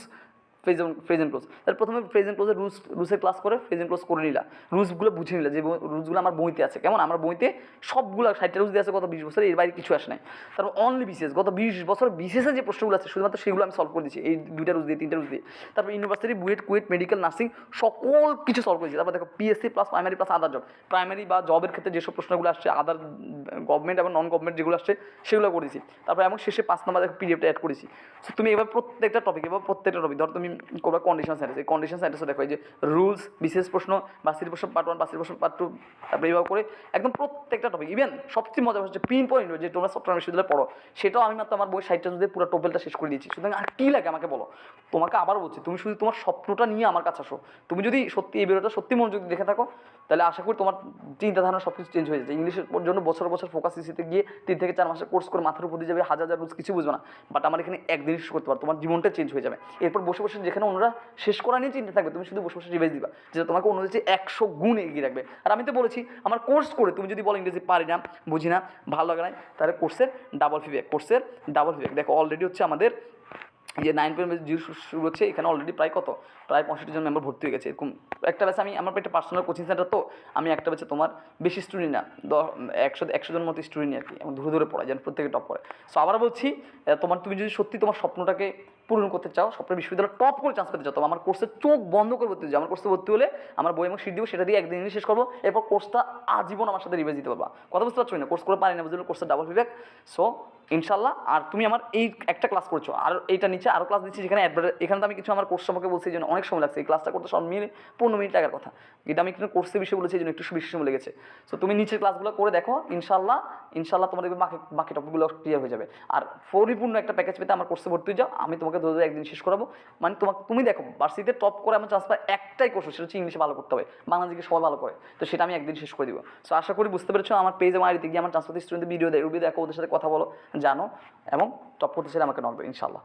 ফ্রেজেন ফ্রেজেন ক্লোজ তাহলে প্রথমে ফ্রেজেন ক্লোজের রুলস রুলসের ক্লাস করে ফ্রেজেন ক্লোজ করে নিলা। রুলসগুলো বুঝে নিলা যে রুলসগুলো আমার বইতে আছে। কেমন? আমার বইতে সবগুলো ষাটটা রুলস দিয়ে আছে, গত বিশ বছরে, এর বাইরে কিছু আসে নাই। তারপর অনলি বিসিএস গত বিশ বছর বিসিএসের যে প্রশ্নগুলো আছে, শুধুমাত্র সেগুলো আমি সলভ করে দিচ্ছি এই দুইটা রুলস দিয়ে, তিনটা রুলস দিয়ে। তারপর university BUET KUET medical nursing সকল কিছু সলভ করেছি। তারপর দেখো PSC plus primary plus other job primary বা জবের ক্ষেত্রে যেসব প্রশ্নগুলো আসছে আদার গভর্নমেন্ট এবং নন গভর্নমেন্ট যেগুলো আসছে, সেগুলো করেছি তারপর এবং শেষে পাঁচ নম্বর দেখো পিডিএফটা অ্যাড করেছি। তুমি এবার প্রত্যেকটা টপিক এবার প্রত্যেকটা টপিক ধরো তুমি করবে কন্ডিশন সেন্টেন্স এই কন্ডিশন সেন্টেন্সে দেখো এই যে রুলস বিশেষ প্রশ্ন বাসির প্রশ্ন পার্ট ওয়ান বাসির প্রশ্ন পার্ট টু তারপরে এইভাবে করে একদম প্রত্যেকটা টপিক ইভেন সবচেয়ে মজা হচ্ছে পিন পয়েন্ট যে তোমরা সফটওয়্যার বিশ্ববিদ্যালয়ে পড়ো, সেটাও আমি মাত্র আমার বই সাইটটা যদি পুরো টোপেলটা শেষ করে দিয়েছি, সুতরাং আর কী লাগে আমাকে বলো? তোমাকে আবার বলছি, তুমি শুধু তোমার স্বপ্নটা নিয়ে আমার কাছে আসো, তুমি যদি সত্যি এই ভিডিওটা সত্যি মনোযোগ দেখে থাকো তাহলে আশা করি তোমার চিন্তাধারণা সব কিছু চেঞ্জ হয়ে যাচ্ছে। ইংলিশের জন্য বছর বছর ফোকাস ইসিতে গিয়ে তিন থেকে চার মাসের কোর্স করে মাথার উপর দিয়ে যাবে, হাজার হাজার রুলস কিছু বুঝবে না। বাট আমার এখানে একদিন শেষ করতে পারো, তোমার জীবনটা চেঞ্জ হয়ে যাবে। এরপর বসে বসে যেখানে অন্যরা শেষ করা নিয়ে চিন্তা থাকবে, তুমি শুধু বসে বসে রিভাইজ দিবা, যেটা তোমাকে অন্য যে একশো গুণ এগিয়ে রাখবে। আর আমি তো বলেছি, আমার কোর্স করে তুমি যদি বলো ইংরেজি পারি না, বুঝি না, ভালো লাগে না, তাহলে কোর্সের ডাবল ফিব্যাক কোর্সের ডাবল ফিব্যাক দেখো অলরেডি হচ্ছে আমাদের যে নাইন পয়েন্ট জিরো শুরু হচ্ছে, এখানে অলরেডি প্রায় কত? প্রায় পঁয়ষট্টি জন মেম্বার ভর্তি হয়ে গেছে, এরকম একটা ব্যাচে আমি, আমার একটা পার্সোনাল কোচিং সেন্টার তো, আমি একটা ব্যাচে তোমার বেশি স্টুডেন্ট না, দশ, একশো একশো জন মতো স্টুডেন্ট আর কি এবং ধরে ধরে পড়ায় যেন প্রত্যেকে টপ করে। সো আবার বলছি তোমার, তুমি যদি সত্যি তোমার স্বপ্নটাকে পূরণ করতে চাও সবটা বিশ্ববিদ্যালয়ে টপ করে চান্স পেতে চাও আমার কোর্সে চোখ বন্ধ করে ভর্তি আমার কোর্সে ভর্তি হলে আমার বই এবং সিট দিব, সেটা দিয়ে একদিন শেষ করব। এরপর কোর্সটা আজীবন আমার সাথে রিভাইজ দিতে পারবা। কথা বুঝতে পারছ না কোর্স করে পারি না বুঝলে কোর্সের ডাবল ফিডব্যাক সো ইনশাল্লাহ, আর তুমি আমার এই একটা ক্লাস করছ, আর এইটা নিচে আরও ক্লাস দিচ্ছি যেখানে এখানে তো আমি কিছু আমার কোর্স সম্পর্কে বলছি জন্য অনেক সময় লাগছে। এই ক্লাসটা করতে সব মিলে পনেরো মিনিট লাগার কথা। এটা আমি কিন্তু কোর্সের বিষয়ে বলেছি জন্য একটু বেশি সময় লেগেছে। সো তুমি নিচের ক্লাসগুলো করে দেখো, ইনশাল্লাহ ইনশাল্লাহ তোমার দেখবে বাকি বাকি টপিকগুলো ক্লিয়ার হয়ে যাবে। আর পরিপূর্ণ একটা প্যাকেজ পেতে আমার কোর্সে ভর্তি যাও। আমি তোমাকে ধরে ধরে একদিন শেষ করাবো। মানে তোমাকে তুমি দেখো ভার্সিটিতে টপ করে আমার চান্স পাই একটাই কোর্স সেটা হচ্ছে ইংলিশে ভালো করতে হবে। বাংলাদেশকে সবাই ভালো করে। তো সেটা আমি একদিন শেষ করে দিব। সো আশা করি বুঝতে পেরেছ, আমার পেজ আমার গিয়ে আমার ট্রান্সপোর্ট স্টুডেন্টদের ভিডিও দেয়। রুবি দেখো, ওদের সাথে কথা বলো, জানো, এবং টপ করতে চাইলে আমাকে নকবে ইনশাল্লাহ